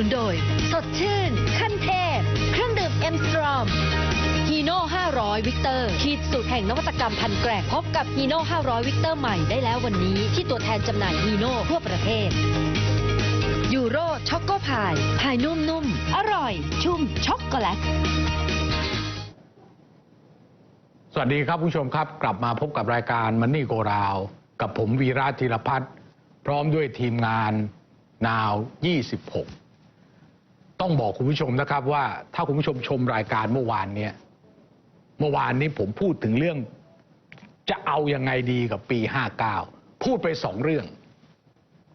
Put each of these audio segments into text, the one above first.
นุนโดย สดชื่น ขั้นเทพ เครื่องดื่มเอ็มสตรอมฮีโน่500 วิกเตอร์ขีดสุดแห่งนวัตกรรมพันแกร่งพบกับฮีโน่500 วิกเตอร์ใหม่ได้แล้ววันนี้ ที่ตัวแทนจำหน่ายฮีโน่ทั่วประเทศยูโรช็อกโกพายพายนุ่มๆ อร่อย ชุ่มช็อกโกแลตสวัสดีครับผู้ชมครับกลับมาพบกับรายการมันนี่โกราว กับผมวีระธีรพัฒน์พร้อมด้วยทีมงานนาว 26 ต้องบอกคุณผู้ชมนะครับว่าถ้าคุณผู้ชมชมรายการเมื่อวานเนี้ยเมื่อวานนี้ผมพูดถึงเรื่อง จะเอายังไงดีกับปี 59 พูดไปสองเรื่อง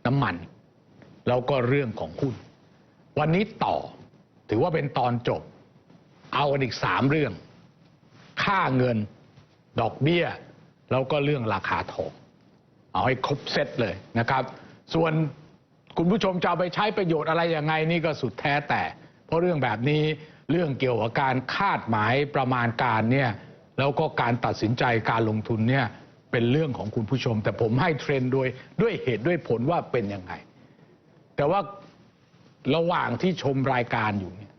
น้ำมัน แล้วก็เรื่องของหุ้นวันนี้ต่อถือว่าเป็นตอนจบ เอากันอีกสามเรื่อง ค่าเงิน ดอกเบี้ย แล้วก็เรื่องราคาทอง เอาให้ครบเซตเลยนะครับ ส่วน คุณผู้ชมจะเอาไปใช้ประโยชน์อะไรยังไงนี่ก็สุดแท้แต่ เพราะเรื่องแบบนี้เรื่องเกี่ยวกับการคาดหมายประมาณการเนี่ยแล้วก็การตัดสินใจการลงทุนเนี่ยเป็นเรื่องของคุณผู้ชม แต่ผมให้เทรนด์โดยด้วยเหตุด้วยผลว่าเป็นยังไง แต่ว่าระหว่างที่ชมรายการอยู่เนี่ย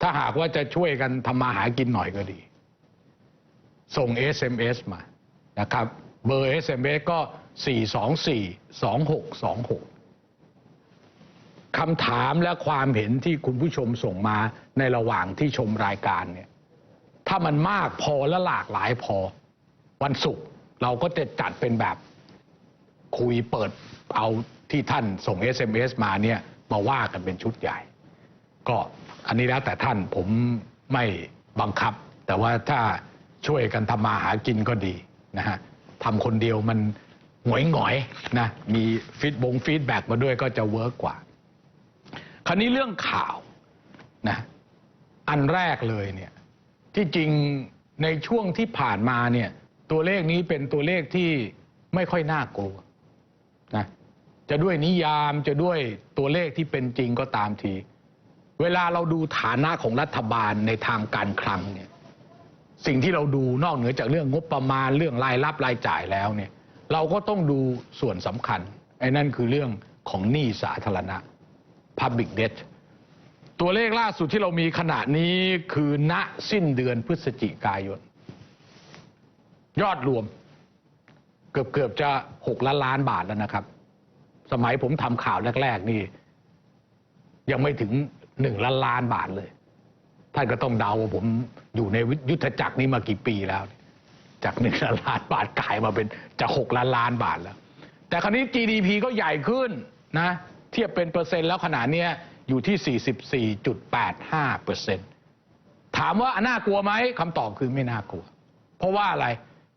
ถ้าหากว่าจะช่วยกันทำมาหากินหน่อยก็ดี ส่ง SMS มานะครับ เบอร์ SMS ก็ 4242626 คำถามและความเห็นที่คุณผู้ชมส่งมาในระหว่างที่ชมรายการเนี่ย ถ้ามันมากพอและหลากหลายพอ วันศุกร์เราก็จะจัดเป็นแบบคุยเปิดเอาที่ท่านส่ง SMS มาเนี่ย มาว่ากันเป็นชุดใหญ่ ก็อันนี้แล้วแต่ท่านผมไม่บังคับ แต่ว่าถ้าช่วยกันทำมาหากินก็ดีนะฮะ ทำคนเดียวมันหงอยหงอยนะมีฟีดบงฟีดแบ็กมาด้วยก็จะเวิร์กกว่า คราวนี้เรื่องข่าวนะอันแรกเลยเนี่ยที่จริงในช่วงที่ผ่านมาเนี่ยตัวเลขนี้เป็นตัวเลขที่ไม่ค่อยน่ากลัวนะจะด้วยนิยามจะด้วยตัวเลขที่เป็นจริงก็ตามที เวลาเราดูฐานะของรัฐบาลในทางการคลังเนี่ย สิ่งที่เราดูนอกเหนือจากเรื่องงบประมาณเรื่องรายรับรายจ่ายแล้วเนี่ยเราก็ต้องดูส่วนสำคัญไอ้นั่นคือเรื่องของหนี้สาธารณะ Public Debt ตัวเลขล่าสุดที่เรามีขณะนี้คือณสิ้นเดือนพฤศจิกายน ยอดรวม เกือบเกือบจะหกล้านล้านบาทแล้วนะครับ สมัยผมทำข่าวแรก ๆ นี่ ยังไม่ถึงหนึ่งล้านล้านบาทเลย ท่านก็ต้องเดาว่าผมอยู่ในยุทธจักรนี้มากี่ปีแล้ว จากหนึ่งล้านบาทกลายมาเป็นจะหกล้านล้านบาทแล้ว แต่คราวนี้ GDP ก็ใหญ่ขึ้นนะเทียบเป็นเปอร์เซ็นต์แล้วขนาดนี้อยู่ที่ 44.85เปอร์เซ็นต์ถามว่าน่ากลัวไหมคำตอบคือไม่น่ากลัว เพราะว่าอะไร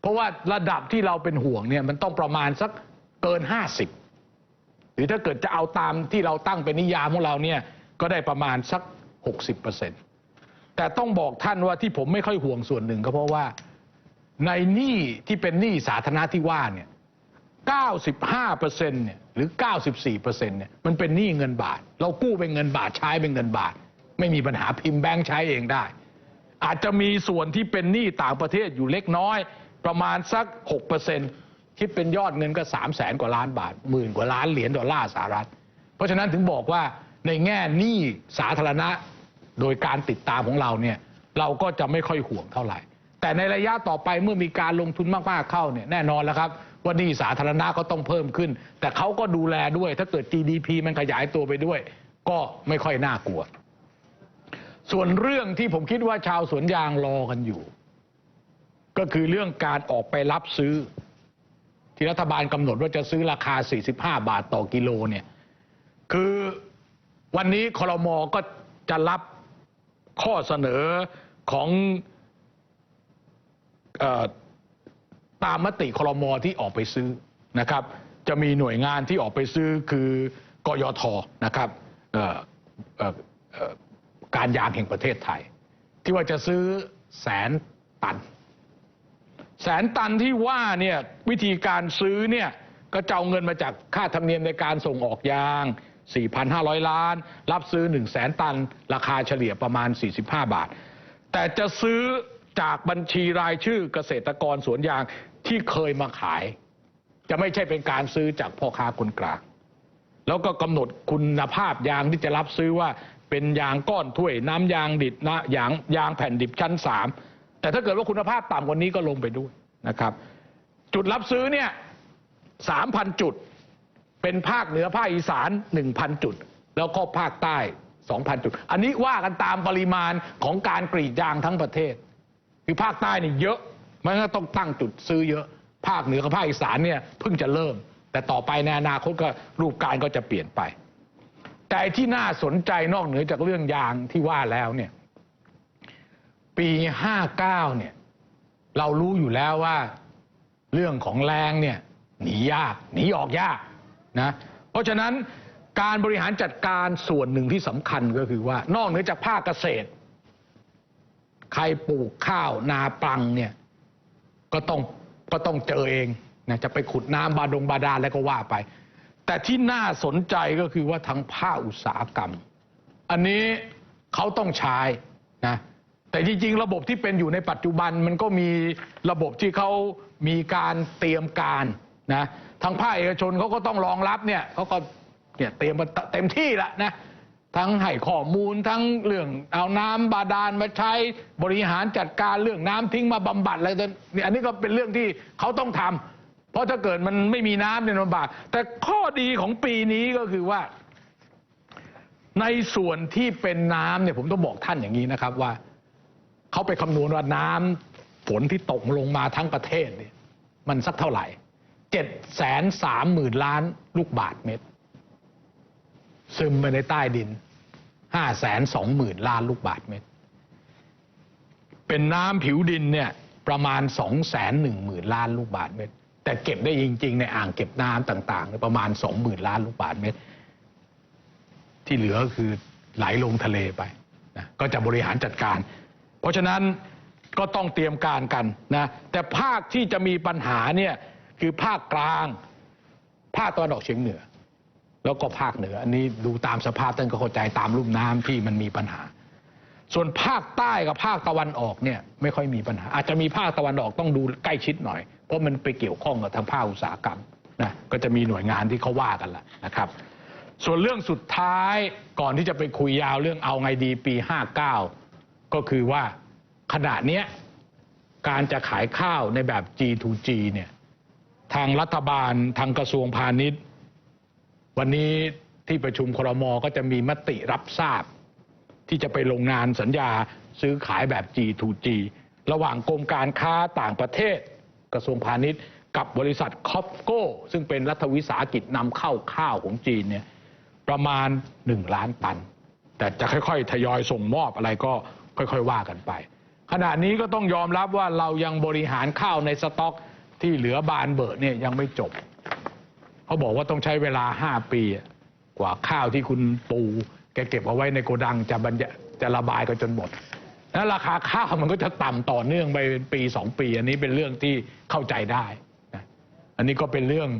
เพราะว่าระดับที่เราเป็นห่วงเนี่ยมันต้องประมาณสักเกิน 50 หรือถ้าเกิดจะเอาตามที่เราตั้งเป็นนิยามของเราเนี่ยก็ได้ประมาณสัก 60% แต่ต้องบอกท่านว่าที่ผมไม่ค่อยห่วงส่วนหนึ่งก็เพราะว่า ในหนี้ที่เป็นหนี้สาธารณะที่ว่าเนี่ย95%เนี่ยหรือ 94%เนี่ยมันเป็นหนี้เงินบาท เรากู้เป็นเงินบาทใช้เป็นเงินบาท ไม่มีปัญหาพิมพ์แบงค์ใช้เองได้ อาจจะมีส่วนที่เป็นหนี้ต่างประเทศอยู่เล็กน้อย ประมาณสัก 6%คิดเป็นยอดเงินก็ 3 0 0แสนกว่าล้านบาทหมื่นกว่าล้านเหรียญดอลลาร์สหรัฐ เพราะฉะนั้นถึงบอกว่าในแง่หนี้สาธารณะ โดยการติดตามของเราเนี่ยเราก็จะไม่ค่อยห่วงเท่าไหร่ แต่ในระยะต่อไปเมื่อมีการลงทุนมากๆเข้าเนี่ยแน่นอนแล้วครับว่านี้สาธารณะก็ต้องเพิ่มขึ้น แต่เขาก็ดูแลด้วย ถ้าเกิด GDP มันขยายตัวไปด้วย ก็ไม่ค่อยน่ากลัว ส่วนเรื่องที่ผมคิดว่าชาวสวนยางรอกันอยู่ ก็คือเรื่องการออกไปรับซื้อ ที่รัฐบาลกำหนดว่าจะซื้อราคา 45 บาทต่อกิโลเนี่ยคือวันนี้คลมก็จะรับ ข้อเสนอของอตามมติคลมที่ออกไปซื้อนะครับ จะมีหน่วยงานที่ออกไปซื้อคือกยทนะครับการยางแห่งประเทศไทย ที่ว่าจะซื้อแสนตัน แสนตันที่ว่าเนี่ยวิธีการซื้อเนี่ยก็จะเอาเงินมาจากค่าธรรมเนียมในการส่งออกยาง 4,500 ล้าน รับซื้อ 1 0 0 0 0แสนตัน ราคาเฉลี่ยประมาณ 45 บาท แต่จะซื้อจากบัญชีรายชื่อเกษตรกรสวนยางที่เคยมาขาย จะไม่ใช่เป็นการซื้อจากพ่อค้าคนกลางแล้วก็กำหนดคุณภาพยางที่จะรับซื้อว่าเป็นยางก้อนถ้วยน้ำยางดิบนะยางยางแผ่นดิบชั้นสามแต่ถ้าเกิดว่าคุณภาพต่ำกว่านี้ก็ลงไปด้วยนะครับ จุดรับซื้อเนี่ยสามพันจุด เป็นภาคเหนือภาคอีสานหนึ่งพันจุด แล้วก็ภาคใต้สองพันจุด อันนี้ว่ากันตามปริมาณของการกรีดยางทั้งประเทศ คือภาคใต้นี่เยอะมันก็ต้องตั้งจุดซื้อเยอะ ภาคเหนือกับภาคอีสานเนี่ยเพิ่งจะเริ่ม แต่ต่อไปในอนาคตก็รูปการก็จะเปลี่ยนไป แต่ที่น่าสนใจนอกเหนือจากเรื่องยางที่ว่าแล้วเนี่ยปี 59 เนี่ย เรารู้อยู่แล้วว่า เรื่องของแรงเนี่ยหนียากหนีออกยาก นะเพราะฉะนั้นการบริหารจัดการส่วนหนึ่งที่สำคัญก็คือว่านอกเหนือจากภาคเกษตร ใครปลูกข้าวนาปังเนี่ยก็ต้องก็ต้องเจอเองนะจะไปขุดน้ำบาดงบาดาลแล้วก็ว่าไป แต่ที่น่าสนใจก็คือว่าทางภาคอุตสาหกรรม อันนี้เขาต้องใช้นะแต่จริง ๆ ระบบที่เป็นอยู่ในปัจจุบันมันก็มีระบบที่เขามีการเตรียมการนะ ทางภาคเอกชนเขาก็ต้องรองรับเนี่ยเขาก็เนี่ยเตรียมมาเต็มที่ล้วนะทั้งให้ข้อมูลทั้งเรื่องเอาน้ำบาดาลมาใช้บริหารจัดการเรื่องน้ำทิ้งมาบำบัดอะไรต่างเนี่ยอันนี้ก็เป็นเรื่องที่เขาต้องทำเพราะถ้าเกิดมันไม่มีน้ำเนี่ยลำบากแต่ข้อดีของปีนี้ก็คือว่า ในส่วนที่เป็นน้ำเนี่ยผมต้องบอกท่านอย่างนี้นะครับว่าเขาไปคำนวณว่าน้ำฝนที่ตกลงมาทั้งประเทศเนี่ยมันสักเท่าไหร่ เจ็ดแสนสามหมื่นล้านลูกบาทเมตร ซึมไปในใต้ดินห้าแสนสองหมื่นล้านลูกบาทเมตร เป็นน้ำผิวดินเนี่ยประมาณสองแสนหนึ่งหมื่นล้านลูกบาทเมตร แต่เก็บได้จริง ๆ ในอ่างเก็บน้ำต่างๆ ประมาณสองหมื่นล้านลูกบาทเมตร ที่เหลือก็คือไหลลงทะเลไปนะก็จะบริหารจัดการ เพราะฉะนั้นก็ต้องเตรียมการกันนะแต่ภาคที่จะมีปัญหาเนี่ย คือภาคกลาง ภาคตะวันออกเฉียงเหนือ แล้วก็ภาคเหนือ อันนี้ดูตามสภาพท่านก็เข้าใจตามรูปน้ำที่มันมีปัญหา ส่วนภาคใต้กับภาคตะวันออกเนี่ยไม่ค่อยมีปัญหา อาจจะมีภาคตะวันออกต้องดูใกล้ชิดหน่อย เพราะมันไปเกี่ยวข้องกับทางภาคอุตสาหกรรมนะก็จะมีหน่วยงานที่เขาว่ากันแหละนะครับ ส่วนเรื่องสุดท้ายก่อนที่จะไปคุยยาวเรื่องเอาไงดีปี 59 ก็คือว่าขณะเนี้ยการจะขายข้าวในแบบ G2G เนี่ย ทางรัฐบาลทางกระทรวงพาณิชย์ วันนี้ที่ประชุมครมก็จะมีมติรับทราบ ที่จะไปลงนานสัญญาซื้อขายแบบ G2G ระหว่างกรมการค้าต่างประเทศกระทรวงพาณิชย์ กับบริษัทคอปโก้ ซึ่งเป็นรัฐวิสาหกิจนำเข้าข้าวของจีนเนี่ยประมาณ 1 ล้านตัน แต่จะค่อยๆ ทยอยส่งมอบอะไรก็ค่อยๆ ว่ากันไป ขณะนี้ก็ต้องยอมรับว่าเรายังบริหารข้าวในสต็อก ที่เหลือบานเบิดเนี่ยยังไม่จบเขาบอกว่าต้องใช้เวลาห้าปีกว่าข้าวที่คุณปูแกเก็บเอาไว้ในโกดังจะบรรยะจะระบายกันจนหมดแล้วราคาข้าวมันก็จะต่ำต่อเนื่องไปเป็นปีสองปี อันนี้เป็นเรื่องที่เข้าใจได้นะอันนี้ก็เป็นเรื่อง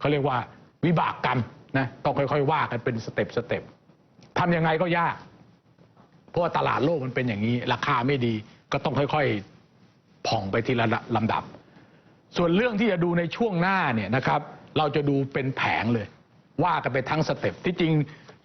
เขาเรียกว่าวิบากกรรมนะต้องค่อยๆ ว่ากันเป็นสเต็ปสเต็ปทำยังไงก็ยาก เพราะว่าตลาดโลกมันเป็นอย่างนี้ ราคาไม่ดีก็ต้องค่อยๆ ผ่องไปทีละลำดับ ส่วนเรื่องที่จะดูในช่วงหน้าเนี่ยนะครับเราจะดูเป็นแผงเลย ว่ากันไปทั้งสเต็ปที่จริง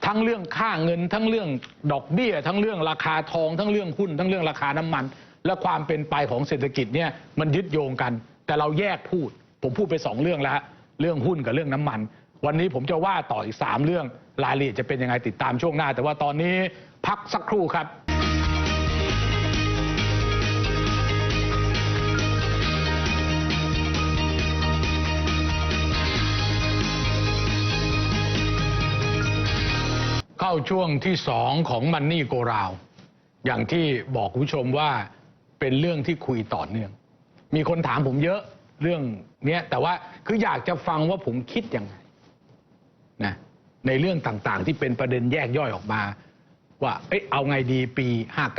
ทั้งเรื่องค่าเงิน ทั้งเรื่องดอกเบี้ย ทั้งเรื่องราคาทอง ทั้งเรื่องหุ้น ทั้งเรื่องราคาน้ำมัน และความเป็นไปของเศรษฐกิจเนี่ยมันยึดโยงกัน แต่เราแยกพูด ผมพูดไปสองเรื่องแล้วเรื่องหุ้นกับเรื่องน้ำมัน วันนี้ผมจะว่าต่ออีกสามเรื่องรายละเอียดจะเป็นยังไงติดตามช่วงหน้า แต่ว่าตอนนี้พักสักครู่ครับ ช่วงที่สองของมันนี่โกราว อย่างที่บอกคุณผู้ชมว่าเป็นเรื่องที่คุยต่อเนื่อง มีคนถามผมเยอะเรื่องเนี้ยแต่ว่าคืออยากจะฟังว่าผมคิดยังไงนะในเรื่องต่างๆ ที่เป็นประเด็นแยกย่อยออกมา ว่าเอ้ยเอาไงดีปี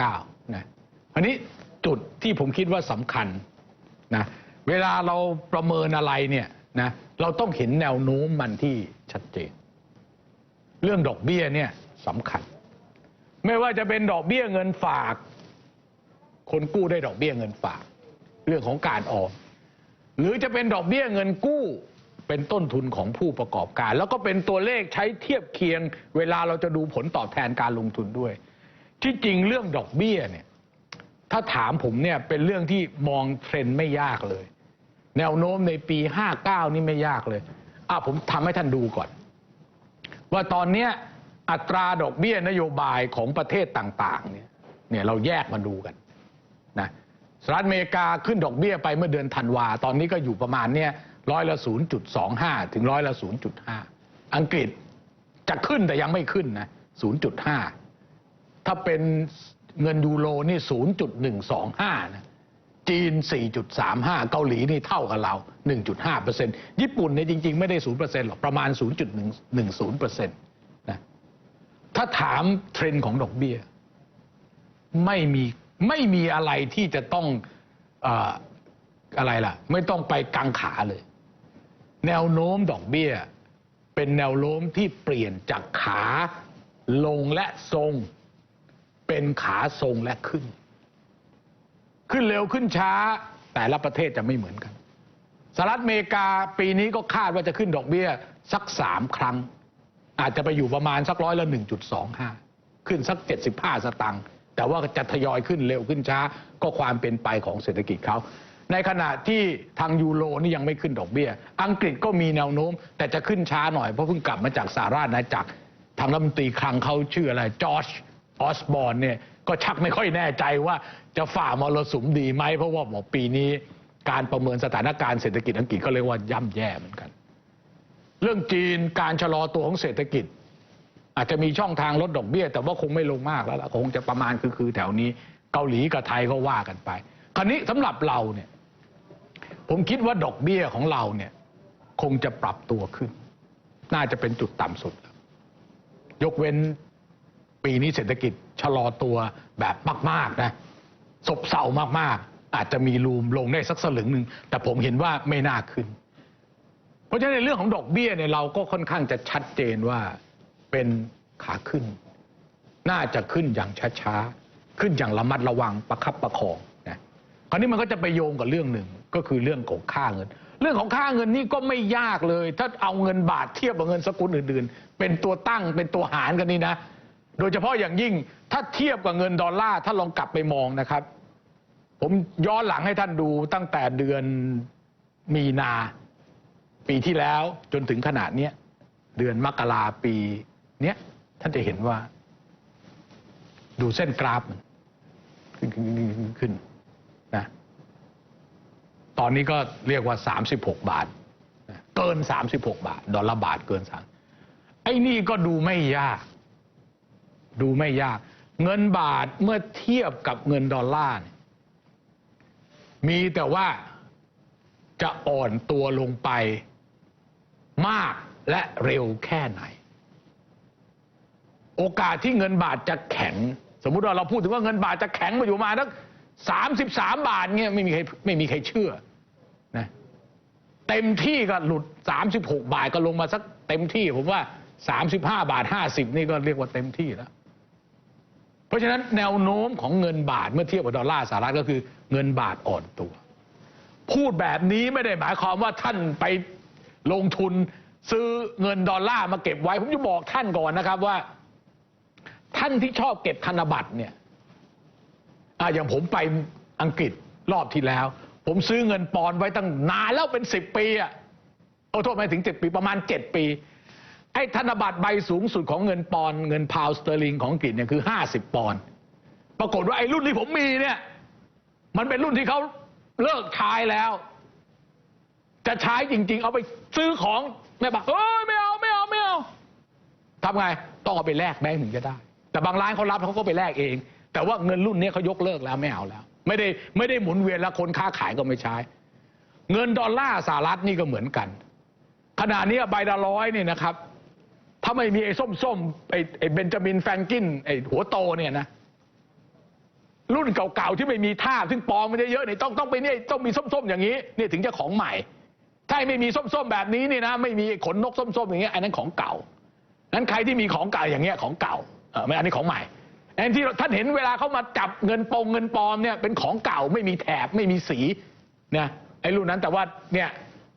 59นะอันนี้จุดที่ผมคิดว่าสำคัญนะเวลาเราประเมินอะไรเนี่ยนะเราต้องเห็นแนวโน้มมันที่ชัดเจน เรื่องดอกเบี้ยเนี่ย สำคัญ ไม่ว่าจะเป็นดอกเบี้ยเงินฝาก คนกู้ได้ดอกเบี้ยเงินฝาก เรื่องของการออมหรือจะเป็นดอกเบี้ยเงินกู้เป็นต้นทุนของผู้ประกอบการ แล้วก็เป็นตัวเลขใช้เทียบเคียง เวลาเราจะดูผลตอบแทนการลงทุนด้วย ที่จริงเรื่องดอกเบี้ยเนี่ยถ้าถามผมเนี่ยเป็นเรื่องที่มองเทรนด์ไม่ยากเลย แนวโน้มในปี 59 นี่ไม่ยากเลยอะผมทำให้ท่านดูก่อน ว่าตอนเนี้ย อัตราดอกเบี้ยนโยบายของประเทศต่างๆเนี่ยเนี่ยเราแยกมาดูกันนะสหรัฐอเมริกาขึ้นดอกเบี้ยไปเมื่อเดือนธันวา ตอนนี้ก็อยู่ประมาณเนี่ยร้อยละ 0.25 ถึงร้อยละ 0.5 อังกฤษจะขึ้นแต่ยังไม่ขึ้นนะ 0.5 ถ้าเป็นเงินยูโรนี่ 0.125 นะ จีน 4.35 เกาหลีนี่เท่ากับเรา 1.5%ญี่ปุ่นเนี่ยจริง ๆ ไม่ได้ 0%หรอก ประมาณ 0.10%นะ ถ้าถามเทรนด์ของดอกเบี้ย ไม่มีไม่มีอะไรที่จะต้องอออะไรล่ะ ไม่ต้องไปกังขาเลย แนวโน้มดอกเบี้ย เป็นแนวโน้มที่เปลี่ยนจากขาลงและทรง เป็นขาทรงและขึ้น ขึ้นเร็วขึ้นช้า แต่ละประเทศจะไม่เหมือนกันสหรัฐอเมริกาปีนี้ก็คาดว่าจะขึ้นดอกเบี้ยสักสามครั้ง อาจจะไปอยู่ประมาณสักร้อยละหนึ่งจุดสองห้าขึ้นสักเจ็ดสิบห้าสตังค์แต่ว่าจะทยอยขึ้นเร็วขึ้นช้า ก็ความเป็นไปของเศรษฐกิจเขา ในขณะที่ทางยูโรนี่ยังไม่ขึ้นดอกเบี้ย อังกฤษก็มีแนวโน้ม แต่จะขึ้นช้าหน่อยเพราะเพิ่งกลับมาจากสหราชอาณาจักรทางรัฐมนตรีคลังเขาชื่ออะไรจอร์จออสบอร์นเนี่ยก็ชักไม่ค่อยแน่ใจว่าจะฝ่ามรสุมดีไหมเพราะว่าบอกปีนี้การประเมินสถานการณ์เศรษฐกิจอังกฤษก็เรียกว่าย่ำแย่เหมือนกัน เรื่องจีนการชะลอตัวของเศรษฐกิจ อาจจะมีช่องทางลดดอกเบี้ย แต่ว่าคงไม่ลงมากแล้วล่ะคงจะประมาณคือคือแถวนี้ เกาหลีกับไทยก็ว่ากันไป คราวนี้สำหรับเราเนี่ยผมคิดว่าดอกเบี้ยของเราเนี่ยคงจะปรับตัวขึ้น น่าจะเป็นจุดต่ำสุด ยกเว้นปีนี้เศรษฐกิจชะลอตัวแบบมากๆนะซบเซามากๆ อาจจะมีรูมลงได้สักสลึงหนึ่งแต่ผมเห็นว่าไม่น่าขึ้น เพราะฉะนั้นในเรื่องของดอกเบี้ยเนี่ยเราก็ค่อนข้างจะชัดเจนว่าเป็นขาขึ้น น่าจะขึ้นอย่างช้าๆ ขึ้นอย่างระมัดระวังประคับประคองนะคราวนี้มันก็จะไปโยงกับเรื่องหนึ่งก็คือเรื่องของค่าเงิน เรื่องของค่าเงินนี่ก็ไม่ยากเลย ถ้าเอาเงินบาทเทียบกับเงินสกุลอื่นๆ เป็นตัวตั้งเป็นตัวหารกันนี่นะ โดยเฉพาะอย่างยิ่งถ้าเทียบกับเงินดอลลาร์ถ้าลองกลับไปมองนะครับ ผมย้อนหลังให้ท่านดูตั้งแต่เดือนมีนา ปีที่แล้วจนถึงขนาดเนี้ยเดือนมกราปีเนี้ยท่านจะเห็นว่า ดูเส้นกราฟมันขึ้นขึ้นขึ้นขึ้นนะตอนนี้ก็เรียกว่า 36 บาทนะเกิน 36 บาท ดอลลาร์บาทเกินสามไอ้นี่ก็ดูไม่ยาก ดูไม่ยาก เงินบาทเมื่อเทียบกับเงินดอลลาร์มีแต่ว่าจะอ่อนตัวลงไป มากและเร็วแค่ไหน โอกาสที่เงินบาทจะแข็ง สมมุติว่าเราพูดถึงว่าเงินบาทจะแข็งมาอยู่มาตั้งสามสิบสามบาทเงี้ยไม่มีใครไม่มีใครเชื่อนะเต็มที่ก็หลุดสามสิบหกบาทก็ลงมาสักเต็มที่ ผมว่าสามสิบห้าบาทห้าสิบนี่ก็เรียกว่าเต็มที่แล้วเพราะฉะนั้นแนวโน้มของเงินบาทเมื่อเทียบกับดอลลาร์สหรัฐก็คือเงินบาทอ่อนตัว พูดแบบนี้ไม่ได้หมายความว่าท่านไป ลงทุนซื้อเงินดอลลาร์มาเก็บไว้ ผมจะบอกท่านก่อนนะครับว่า ท่านที่ชอบเก็บธนบัตรเนี่ยออย่างผมไปอังกฤษรอบที่แล้ว ผมซื้อเงินปอนด์ไว้ตั้งนานแล้วเป็นสิบปีอะเอาโทษไม่ถึงเจ็ดปีประมาณเจ็ดปี ไอ้ธนบัตรใบสูงสุดของเงินปอนด์เงินพาวสเตอร์ลิงของอังกฤษเนี่ยคือห้าสิบปอนด์ปรากฏว่าไอ้รุ่นที่ผมมีเนี่ย มันเป็นรุ่นที่เขาเลิกใช้แล้ว จะใช้จริง ๆ เอาไปซื้อของแม่บอกเอ้ยไม่เอาไม่เอาไม่เอาทำไงต้องเอาไปแลกแบงค์ถึงจะได้ แต่บางร้านเขารับเขาก็ไปแลกเอง แต่ว่าเงินรุ่นนี้เขายกเลิกแล้วไม่เอาแล้ว ไม่ได้ไม่ได้หมุนเวียนแล้วคนค้าขายก็ไม่ใช้ เงินดอลลาร์สหรัฐนี่ก็เหมือนกัน ขณะนี้ใบละร้อยเนี่ยนะครับ ถ้าไม่มีไอ้ส้มๆไอ้ไอ้เบนจามินแฟรงกินไอ้หัวโตเนี่ยนะรุ่นเก่าๆที่ไม่มีท่าซึ่งปลอมมันเยอะๆเนี่ยต้องต้องไปเนี่ยต้องมีส้มๆอย่างนี้เนี่ยถึงจะของใหม่ ถ้าไม่มีส้มๆแบบนี้นี่นะ ไม่มีขนนกส้มๆอย่างเงี้ยอันนั้นของเก่านั้นใครที่มีของเก่าอย่างเงี้ยของเก่าเออไม่อันนี้ของใหม่อันที่ท่านเห็นเวลาเขามาจับเงินปงเงินปลอมเนี่ยเป็นของเก่าไม่มีแถบไม่มีสีนะไอ้รุ่นนั้นแต่ว่าเนี่ย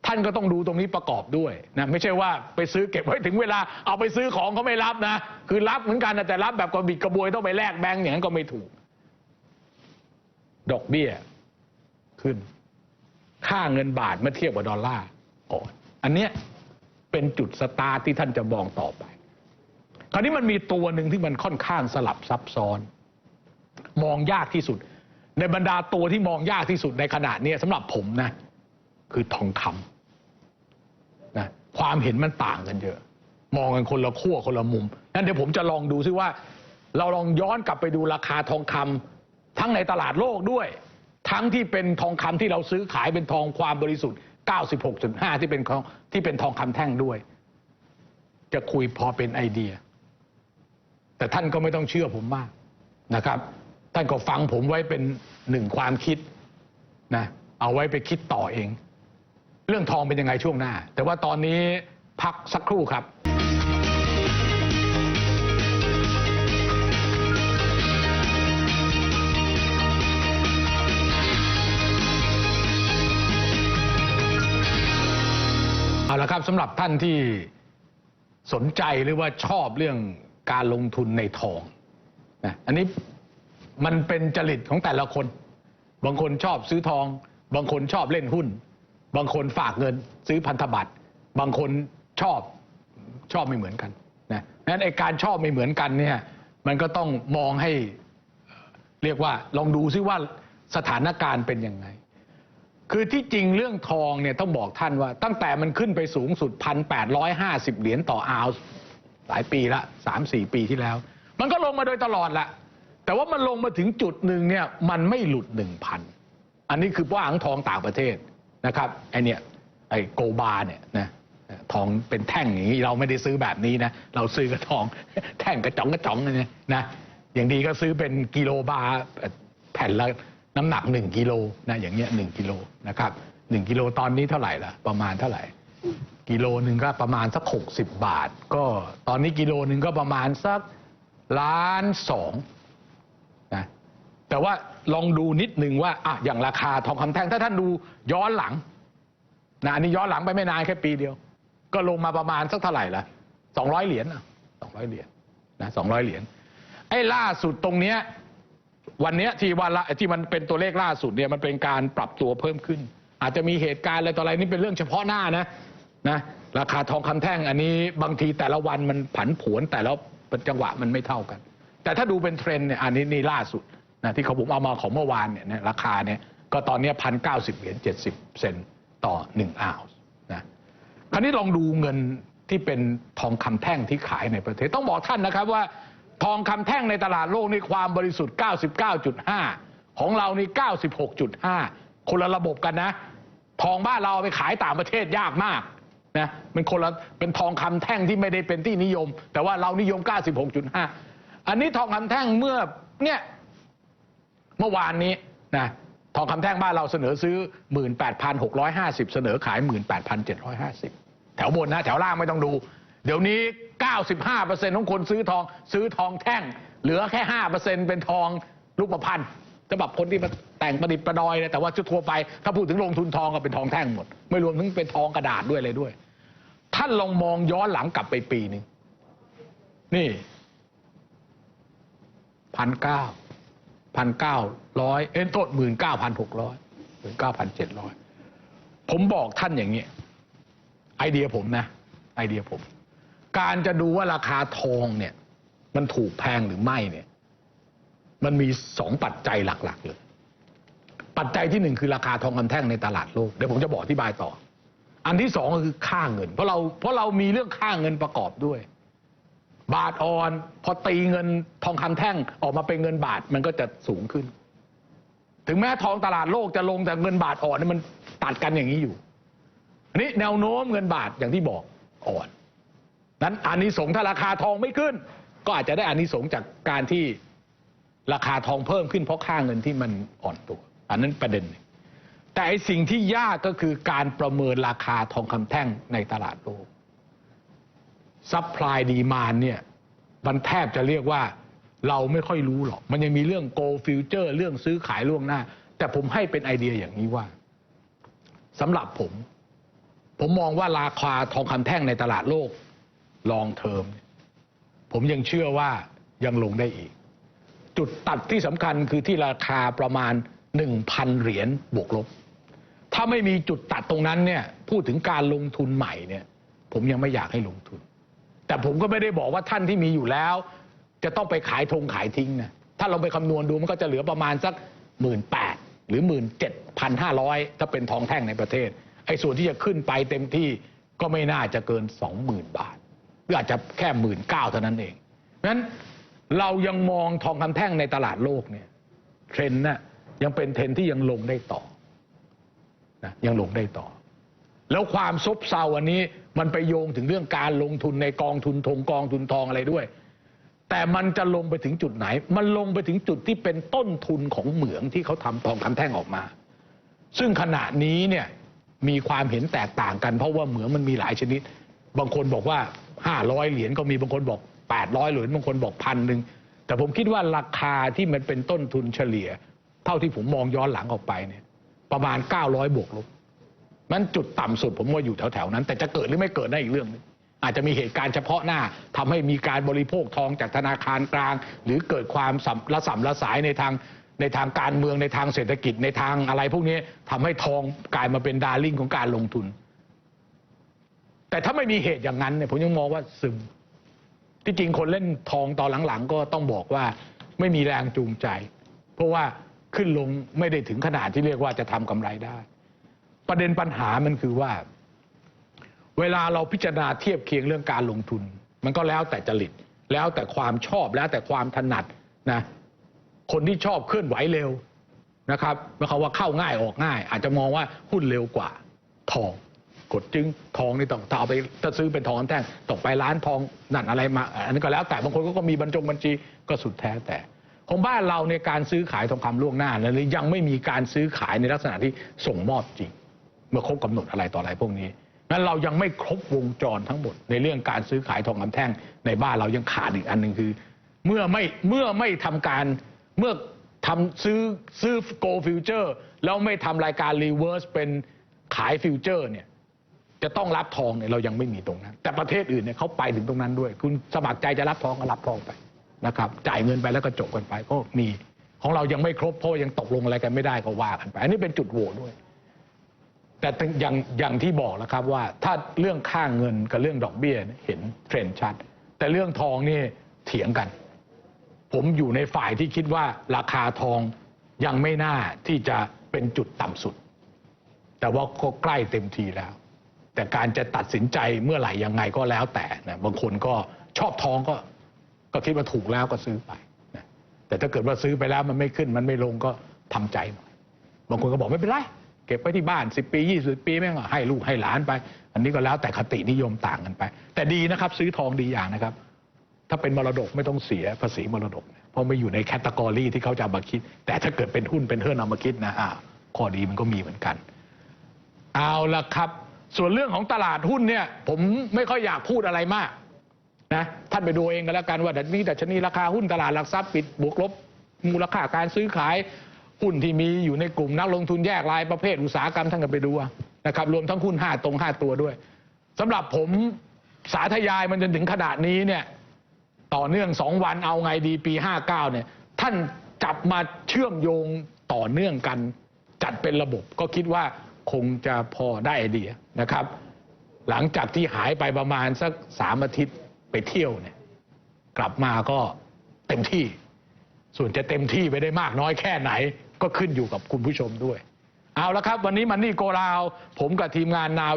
ท่านก็ต้องดูตรงนี้ประกอบด้วยนะไม่ใช่ว่าไปซื้อเก็บไว้ถึงเวลาเอาไปซื้อของเขาไม่รับนะ คือรับเหมือนกันนะแต่รับแบบกระบิดกระบวยต้องไปแลกแบงก์อย่างนั้นก็ไม่ถูก ดอกเบี้ยขึ้น ค่าเงินบาทเมื่อเทียบกับดอลลาร์อ่อน อันเนี้ยเป็นจุดสตาร์ทที่ท่านจะมองต่อไป คราวนี้มันมีตัวหนึ่งที่มันค่อนข้างสลับซับซ้อน มองยากที่สุด ในบรรดาตัวที่มองยากที่สุดในขณะนี้สำหรับผมนะ คือทองคำนะความเห็นมันต่างกันเยอะ มองกันคนละขั้วคนละมุมงั้นเดี๋ยวผมจะลองดูซิว่า เราลองย้อนกลับไปดูราคาทองคำทั้งในตลาดโลกด้วย ทั้งที่เป็นทองคำที่เราซื้อขายเป็นทองความบริสุทธิ์ 96.5 ที่เป็นของที่เป็นทองคำแท่งด้วย จะคุยพอเป็นไอเดีย แต่ท่านก็ไม่ต้องเชื่อผมมากนะครับ ท่านก็ฟังผมไว้เป็นหนึ่งความคิดนะเอาไว้ไปคิดต่อเอง เรื่องทองเป็นยังไงช่วงหน้า แต่ว่าตอนนี้พักสักครู่ครับ เอาละครับสำหรับท่านที่สนใจหรือว่าชอบเรื่องการลงทุนในทองนะอันนี้มันเป็นจริตของแต่ละคน บางคนชอบซื้อทอง บางคนชอบเล่นหุ้น บางคนฝากเงิน ซื้อพันธบัตร บางคนชอบชอบไม่เหมือนกันนะนั้นไอการชอบไม่เหมือนกันเนี่ยมันก็ต้องมองให้เอ่อเรียกว่าลองดูซิว่าสถานการณ์เป็นยังไง คือที่จริงเรื่องทองเนี่ยต้องบอกท่านว่า ตั้งแต่มันขึ้นไปสูงสุด 1,850 เหรียญต่ออาวส์หลายปีละสามสี่ปีที่แล้ว มันก็ลงมาโดยตลอดแหละแต่ว่ามันลงมาถึงจุดหนึ่งเนี่ยมันไม่หลุด 1,000 อันนี้คือว่าหางทองต่างประเทศนะครับไอเนี่ยไอโกบาเนี่ยนะทองเป็นแท่งอย่างนี้เราไม่ได้ซื้อแบบนี้นะเราซื้อกระทองแท่งกระจ๋องกระจ๋องนี่นะอย่างดีก็ซื้อเป็นกิโลบาแผ่นละ น้ำหนักหนึ่งกิโลนะอย่างเงี้ยหนึ่งกิโลนะครับหนึ่งกิโลตอนนี้เท่าไหร่ละประมาณเท่าไหร่ กิโลหนึ่งก็ประมาณสักหกสิบบาท ก็ตอนนี้กิโลหนึ่งก็ประมาณสักล้านสองนะแต่ว่าลองดูนิดนึงว่าอะอย่างราคาทองคำแท่งถ้าท่านดูย้อนหลังนะอันนี้ย้อนหลังไปไม่นานแค่ปีเดียว ก็ลงมาประมาณสักเท่าไหร่ละสองร้อยเหรียญสองร้อยเหรียญนะสองร้อยเหรียญไอ้ล่าสุดตรงเนี้ย วันนี้ที่วันละที่มันเป็นตัวเลขล่าสุดเนี่ยมันเป็นการปรับตัวเพิ่มขึ้น อาจจะมีเหตุการณ์อะไรต่ออะไรนี่เป็นเรื่องเฉพาะหน้านะนะราคาทองคำแท่งอันนี้บางทีแต่ละวันมันผันผวนแต่ละจังหวะมันไม่เท่ากัน แต่ถ้าดูเป็นเทรนด์เนี่ยอันนี้นี่ล่าสุดนะที่เขาผมเอามาของเมื่อวานเนี่ยราคาเนี่ยก็ตอนนี้พันเก้าสิบเหรียญเจ็ดสิบเซนต์ต่อหนึ่งอาวส์นะคราวนี้ลองดูเงินที่เป็นทองคำแท่งที่ขายในประเทศ ต้องบอกท่านนะครับว่า ทองคำแท่งในตลาดโลกนี่ความบริสุทธิ์ 99.5 ของเรานี่ 96.5 คนละระบบกันนะ ทองบ้านเราเอาไปขายต่างประเทศยากมากนะมันคนละเป็นทองคำแท่งที่ไม่ได้เป็นที่นิยม แต่ว่าเรานิยม 96.5 อันนี้ทองคำแท่งเมื่อเนี่ยเมื่อวานนี้นะทองคำแท่งบ้านเราเสนอซื้อ 18,650 เสนอขาย 18,750 แถวบนนะ แถวล่างไม่ต้องดู เดี๋ยวนี้ 95%ของคนซื้อทองซื้อทองแท่ง เหลือแค่ 5%เป็นทองรูปพรรณสำหรับคนที่มาแต่งประดิษฐ์ประดอยนะแต่ว่าทั่วไป ถ้าพูดถึงลงทุนทองก็เป็นทองแท่งหมด ไม่รวมถึงเป็นทองกระดาษด้วยอะไรด้วย ท่านลองมองย้อนหลังกลับไปปีหนึ่งนี่พันเก้าพันเก้าร้อยเอ็นโทษหมื่นเก้าพันหกร้อยหมื่นเก้าพันเจ็ดร้อยผมบอกท่านอย่างนี้ ไอเดียผมนะ ไอเดียผม การจะดูว่าราคาทองเนี่ย มันถูกแพงหรือไม่เนี่ย มันมีสองปัจจัยหลัก ๆ เลย ปัจจัยที่หนึ่งคือราคาทองคำแท่งในตลาดโลกเดี๋ยวผมจะบอกอธิบายต่อ อันที่สองก็คือค่าเงิน เพราะเราเพราะเรามีเรื่องค่าเงินประกอบด้วย บาทอ่อน พอตีเงินทองคำแท่งออกมาเป็นเงินบาทมันก็จะสูงขึ้น ถึงแม้ทองตลาดโลกจะลงแต่เงินบาทอ่อนนี่มันตัดกันอย่างนี้อยู่อันนี้แนวโน้มเงินบาทอย่างที่บอกอ่อน นั้นอานิสงส์ถ้าราคาทองไม่ขึ้น ก็อาจจะได้อานิสงส์จากการที่ราคาทองเพิ่มขึ้นเพราะค่าเงินที่มันอ่อนตัว อันนั้นประเด็น แต่ไอสิ่งที่ยากก็คือการประเมินราคาทองคำแท่งในตลาดโลกซัพพลายดีมานเนี่ยมันแทบจะเรียกว่าเราไม่ค่อยรู้หรอก มันยังมีเรื่อง go future เรื่องซื้อขายล่วงหน้า แต่ผมให้เป็นไอเดียอย่างนี้ว่าสำหรับผม ผมมองว่าราคาทองคำแท่งในตลาดโลก ลองเทอมผมยังเชื่อว่ายังลงได้อีก จุดตัดที่สำคัญคือที่ราคาประมาณ 1,000 เหรียญบวกลบ ถ้าไม่มีจุดตัดตรงนั้นเนี่ยพูดถึงการลงทุนใหม่เนี่ยผมยังไม่อยากให้ลงทุน แต่ผมก็ไม่ได้บอกว่าท่านที่มีอยู่แล้ว จะต้องไปขายทงขายทิ้งนะถ้าเราไปคำนวณดูมันก็จะเหลือประมาณสักหมื่นแปดหรือหมื่นเจ็ดพันห้าร้อยถ้าเป็นทองแท่งในประเทศไอ้ส่วนที่จะขึ้นไปเต็มที่ก็ไม่น่าจะเกินสองหมื่นบาท รืออาจจะแค่หมื่นเก้าเท่านั้นเองเพราะฉะนั้นเรายังมองทองคำแท่งในตลาดโลกเนี่ยเทรนด์น่ะยังเป็นเทรนที่ยังลงได้ต่อนะยังลงได้ต่อ แล้วความซบเซาอันนี้มันไปโยงถึงเรื่องการลงทุนในกองทุนทงกองทุนทองอะไรด้วย แต่มันจะลงไปถึงจุดไหน มันลงไปถึงจุดที่เป็นต้นทุนของเหมืองที่เขาทำทองคำแท่งออกมา ซึ่งขณะนี้เนี่ยมีความเห็นแตกต่างกันเพราะว่าเหมืองมันมีหลายชนิด บางคนบอกว่า 500 เหรียญก็มีบางคนบอก 800 เหรียญบางคนบอกพันหนึ่งแต่ผมคิดว่าราคาที่มันเป็นต้นทุนเฉลี่ย เท่าที่ผมมองย้อนหลังออกไปเนี่ยประมาณ 900 บวกลบมันจุดต่ำสุดผมว่าอยู่แถวๆนั้น แต่จะเกิดหรือไม่เกิดได้อีกเรื่องนึงอาจจะมีเหตุการณ์เฉพาะหน้าทำให้มีการบริโภคทองจากธนาคารกลาง หรือเกิดความสัมระสำระสายในทางในทางการเมืองในทางเศรษฐกิจในทางอะไรพวกนี้ทำให้ทองกลายมาเป็นดาริ่งของการลงทุน แต่ถ้าไม่มีเหตุอย่างนั้นเนี่ยผมยังมองว่าซึม ที่จริงคนเล่นทองตอนหลังๆ ก็ต้องบอกว่าไม่มีแรงจูงใจ เพราะว่าขึ้นลงไม่ได้ถึงขนาดที่เรียกว่าจะทำกำไรได้ ประเด็นปัญหามันคือว่า เวลาเราพิจารณาเทียบเคียงเรื่องการลงทุน มันก็แล้วแต่จริตแล้วแต่ความชอบแล้วแต่ความถนัดนะคนที่ชอบเคลื่อนไหวเร็วนะครับหมายความว่าเข้าง่ายออกง่าย อาจจะมองว่าหุ้นเร็วกว่าทอง กดจึงทองนี่ต้องถ้าเอาไปถ้าซื้อเป็นทองแท่งตกไปร้านทองนั่นอะไรมา อันนี้ก็แล้วแต่บางคนก็มีบรรจงบัญชีก็สุดแท้แต่ ของบ้านเราในการซื้อขายทองคำล่วงหน้านั้นยังไม่มีการซื้อขายในลักษณะที่ส่งมอบจริง เมื่อครบกำหนดอะไรต่ออะไรพวกนี้นั้นเรายังไม่ครบวงจรทั้งหมด ในเรื่องการซื้อขายทองคำแท่งในบ้านเรายังขาดอีกอันหนึ่งคือ เมื่อไม่เมื่อไม่ทำการเมื่อทำซื้อซื้อโกฟิวเจอร์แล้วไม่ทำรายการรีเวิร์สเป็นขายฟิวเจอร์เนี่ย จะต้องรับทองเนี่ยเรายังไม่มีตรงนั้น แต่ประเทศอื่นเนี่ยเขาไปถึงตรงนั้นด้วย คุณสมัครใจจะรับทองก็รับทองไปนะครับ จ่ายเงินไปแล้วก็จบกันไปก็มีของเรายังไม่ครบเพราะยังตกลงอะไรกันไม่ได้ก็ว่ากันไป อันนี้เป็นจุดโหวด้วย แต่อย่างอย่างที่บอกแล้วครับว่า ถ้าเรื่องค่าเงินกับเรื่องดอกเบี้ยเนี่ยเห็นเทรนด์ชัด แต่เรื่องทองนี่เถียงกัน ผมอยู่ในฝ่ายที่คิดว่าราคาทองยังไม่น่าที่จะเป็นจุดต่ำสุด แต่ว่าก็ใกล้เต็มทีแล้ว แต่การจะตัดสินใจเมื่อไหร่ยังไงก็แล้วแต่นะบางคนก็ชอบทองก็ ก็คิดว่าถูกแล้วก็ซื้อไปนะแต่ถ้าเกิดว่าซื้อไปแล้วมันไม่ขึ้นมันไม่ลงก็ทำใจหน่อยบางคนก็บอกไม่เป็นไรเก็บไว้ที่บ้าน 10 ปี 20 ปีแม่งให้ลูกให้หลานไป อันนี้ก็แล้วแต่คตินิยมต่างกันไป แต่ดีนะครับ ซื้อทองดีอย่างนะครับ ถ้าเป็นมรดกไม่ต้องเสียภาษีมรดก เพราะไม่อยู่ในแคตตากรีที่เขาจะมาคิด แต่ถ้าเกิดเป็นหุ้นเป็นเฮือนเอามาคิดนะอ่าข้อดีมันก็มีเหมือนกัน เอาละครับ ส่วนเรื่องของตลาดหุ้นเนี่ย ผมไม่ค่อยอยากพูดอะไรมากนะท่านไปดูเองกันแล้วกันว่าดัชนีดัชนีราคาหุ้นตลาดหลักทรัพย์ปิดบวกลบมูลค่าการซื้อขายหุ้นที่มีอยู่ในกลุ่มนักลงทุนแยกรายประเภทอุตสาหกรรมท่านก็ไปดูนะครับรวมทั้งหุ้นห้าตรงห้าตัวด้วยสำหรับผมสาธยายมันจนถึงขนาดนี้เนี่ยต่อเนื่องสองวันเอาไงดีปี 59เนี่ยท่านจับมาเชื่อมโยงต่อเนื่องกันจัดเป็นระบบก็คิดว่า คงจะพอได้ไอเดียนะครับ หลังจากที่หายไปประมาณสักสามอาทิตย์ไปเที่ยวเนี่ย กลับมาก็เต็มที่ ส่วนจะเต็มที่ไปได้มากน้อยแค่ไหน ก็ขึ้นอยู่กับคุณผู้ชมด้วย เอาละครับ วันนี้มันนี่โกลาว ผมกับทีมงานนาว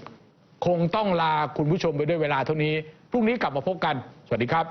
26 คงต้องลาคุณผู้ชมไปด้วยเวลาเท่านี้ พรุ่งนี้กลับมาพบกัน สวัสดีครับ